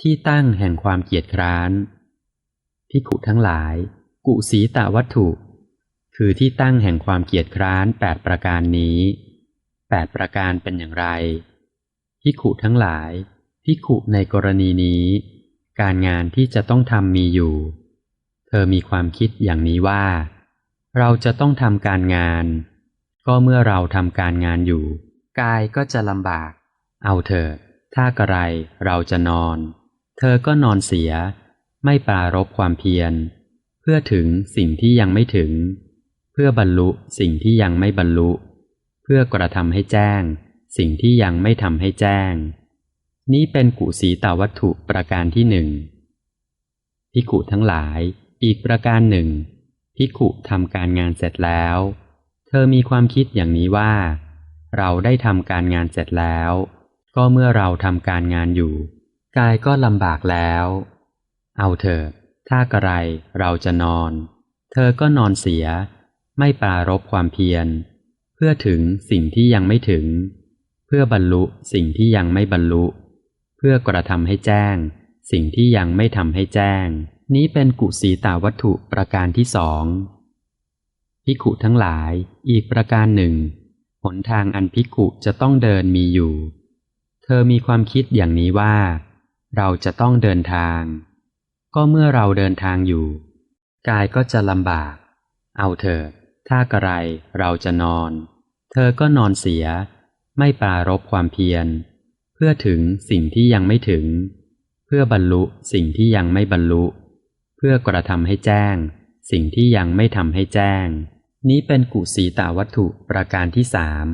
ที่ตั้งแห่งความเกียจคร้านพิขุทั้งหลาย กุสีตวัตถุ คือที่ตั้งแห่งความเกียจคร้านแปดประการนี้แปดประการเป็นอย่างไรพิขุทั้งหลายพิขุในกรณีนี้ การงานที่จะต้องทำมีอยู่ เธอมีความคิดอย่างนี้ว่า เราจะต้องทำการงาน ก็เมื่อเราทำการงานอยู่ กายก็จะลำบาก เอาเถอะถ้ากระไรเราจะนอน อก็นอนเสีย ไม่ปรารบความเพียร เพื่อถึงสิ่งที่ยังไม่ถึง เพื่อบรรลุสิ่งที่ยังไม่บรรลุ เพื่อกระทำให้แจ้ง สิ่งที่ยังไม่ทำให้แจ้ง นี้เป็นกุสีตาวัตถุประการที่หนึ่งพิกุทั้งหลาย อีกประการหนึ่งพิกุทำการงานเสร็จแล้ว เธอมีความคิดอย่างนี้ว่า เราได้ทำการงานเสร็จแล้ว ก็เมื่อเราทำการงานอยู่ กายก็ลำบากแล้ว เอาเถอะถ้ากระไรเราจะนอน เธอก็นอนเสีย ไม่ปรารบความเพียร เพื่อถึงสิ่งที่ยังไม่ถึง เพื่อบรรลุสิ่งที่ยังไม่บรรลุ เพื่อกระทำให้แจ้ง สิ่งที่ยังไม่ทำให้แจ้ง นี้เป็นกุศีตาวัตถุประการที่สองพิขุทั้งหลายอีกประการหนึ่ง หนทางอันพิขุจะต้องเดินมีอยู่ เธอมีความคิดอย่างนี้ว่า เราจะต้องเดินทาง ก็เมื่อเราเดินทางอยู่ กายก็จะลำบาก เอาเถอะถ้ากระไรเราจะนอน เธอก็นอนเสีย ไม่ปรารบความเพียร เพื่อถึงสิ่งที่ยังไม่ถึง เพื่อบรรลุสิ่งที่ยังไม่บรรลุ เพื่อกระทำให้แจ้ง สิ่งที่ยังไม่ทำให้แจ้ง นี้เป็นกุศีตาวัตถุประการที่สาม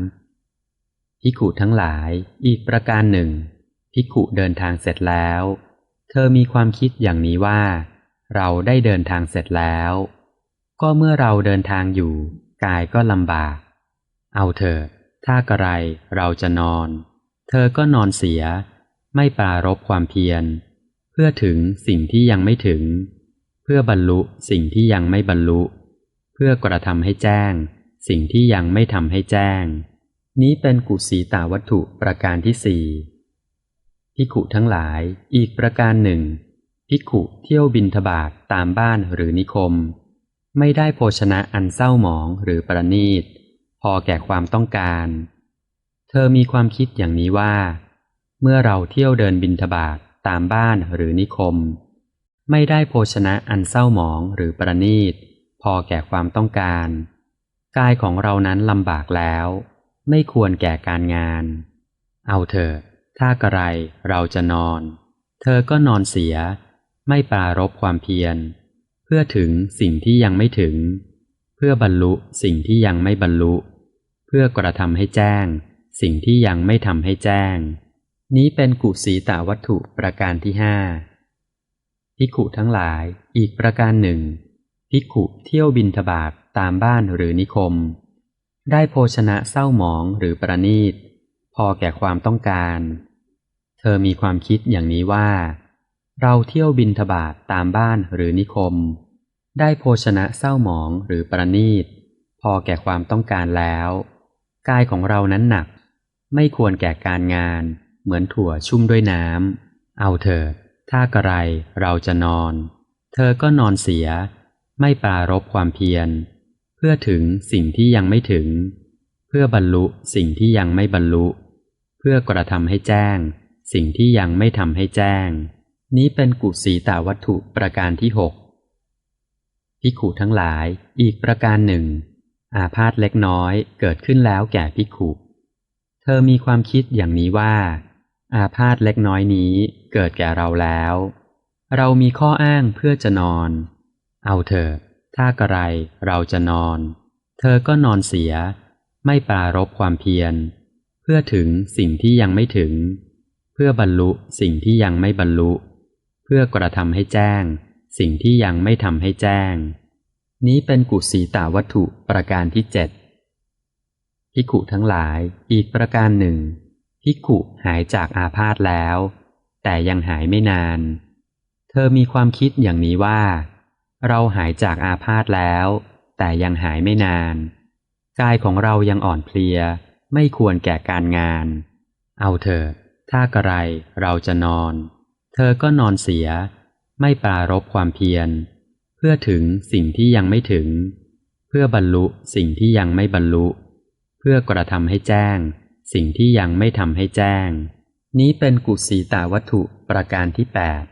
พิขุทั้งหลายอีกประการหนึ่ง พิขุเดินทางเสร็จแล้ว เธอมีความคิดอย่างนี้ว่า เราได้เดินทางเสร็จแล้ว ก็เมื่อเราเดินทางอยู่ กายก็ลำบาก เอาเถอะถ้ากระไรเราจะนอน เธอก็นอนเสีย ไม่ปรารบความเพียร เพื่อถึงสิ่งที่ยังไม่ถึง เพื่อบรรลุสิ่งที่ยังไม่บรรลุ เพื่อกระทำให้แจ้ง สิ่งที่ยังไม่ทำให้แจ้ง นี้เป็นกุศีตาวัตถุประการที่สี่ พิขุทั้งหลาย อีกประการหนึ่งพิขุเที่ยวบินทบาทตามบ้านหรือนิคม ไม่ได้โภชนะอันเศร้าหมองหรือประนีต พอแก่ความต้องการ เธอมีความคิดอย่างนี้ว่า เมื่อเราเที่ยวเดินบินทบาทตามบ้านหรือนิคม ไม่ได้โภชนะอันเศร้าหมองหรือประนีต พอแก่ความต้องการกายของเรานั้นลำบากแล้ว ไม่ควรแก่การงาน เอาเถอะ ถ้ากระไรเราจะนอน เธอก็นอนเสีย ไม่ปรารบความเพียร เพื่อถึงสิ่งที่ยังไม่ถึง เพื่อบรรลุสิ่งที่ยังไม่บรรลุ เพื่อกระทำให้แจ้ง สิ่งที่ยังไม่ทำให้แจ้ง นี้เป็นกุศีตาวัตถุประการที่ห้าพิขุทั้งหลายอีกประการหนึ่งพิขุเที่ยวบินทบาทตามบ้านหรือนิคม ได้โภชนะเศร้าหมองหรือประนีต พอแก่ความต้องการ เธอมีความคิดอย่างนี้ว่า เราเที่ยวบินทบาทตามบ้านหรือนิคม ได้โภชนะเศร้าหมองหรือประนีต พอแก่ความต้องการแล้ว กายของเรานั้นหนัก ไม่ควรแก่การงาน เหมือนถั่วชุ่มด้วยน้ำเอาเถิด ถ้ากระไรเราจะนอน เธอก็นอนเสีย ไม่ปรารบความเพียร เพื่อถึงสิ่งที่ยังไม่ถึง เพื่อบรรลุสิ่งที่ยังไม่บรรลุ เพื่อกระทำให้แจ้ง สิ่งที่ยังไม่ทำให้แจ้ง นี้เป็นกุศีตาวัตถุประการที่หกพิขุทั้งหลายอีกประการหนึ่ง อาพาธเล็กน้อยเกิดขึ้นแล้วแก่พิขุเธอมีความคิดอย่างนี้ว่า อาพาธเล็กน้อยนี้เกิดแก่เราแล้ว เรามีข้ออ้างเพื่อจะนอน เอาเถอะถ้ากระไรเราจะนอน เธอก็นอนเสีย ไม่ปรารบความเพียร เพื่อถึงสิ่งที่ยังไม่ถึง พื่อบรรลุสิ่งที่ยังไม่บรรลุ เพื่อกระทำให้แจ้ง สิ่งที่ยังไม่ทำให้แจ้ง นี้เป็นกุศีตาวัตถุประการที่เจ็ดพิขุทั้งหลายอีกประการหนึ่งพิขุหายจากอาพาธแล้ว แต่ยังหายไม่นาน เธอมีความคิดอย่างนี้ว่า เราหายจากอาพาธแล้ว แต่ยังหายไม่นาน กายของเรายังอ่อนเพลีย ไม่ควรแก่การงาน เอาเถอะ ถ้ากระไรเราจะนอน เธอก็นอนเสีย ไม่ปรารบความเพียร เพื่อถึงสิ่งที่ยังไม่ถึง เพื่อบรรลุสิ่งที่ยังไม่บรรลุ เพื่อกระทำให้แจ้ง สิ่งที่ยังไม่ทำให้แจ้ง นี้เป็นกุสีตาวัตถุประการที่แปด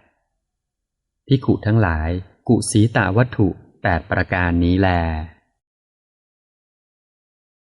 พิขุทั้งหลาย กุสีตาวัตถุแปดประการนี้แล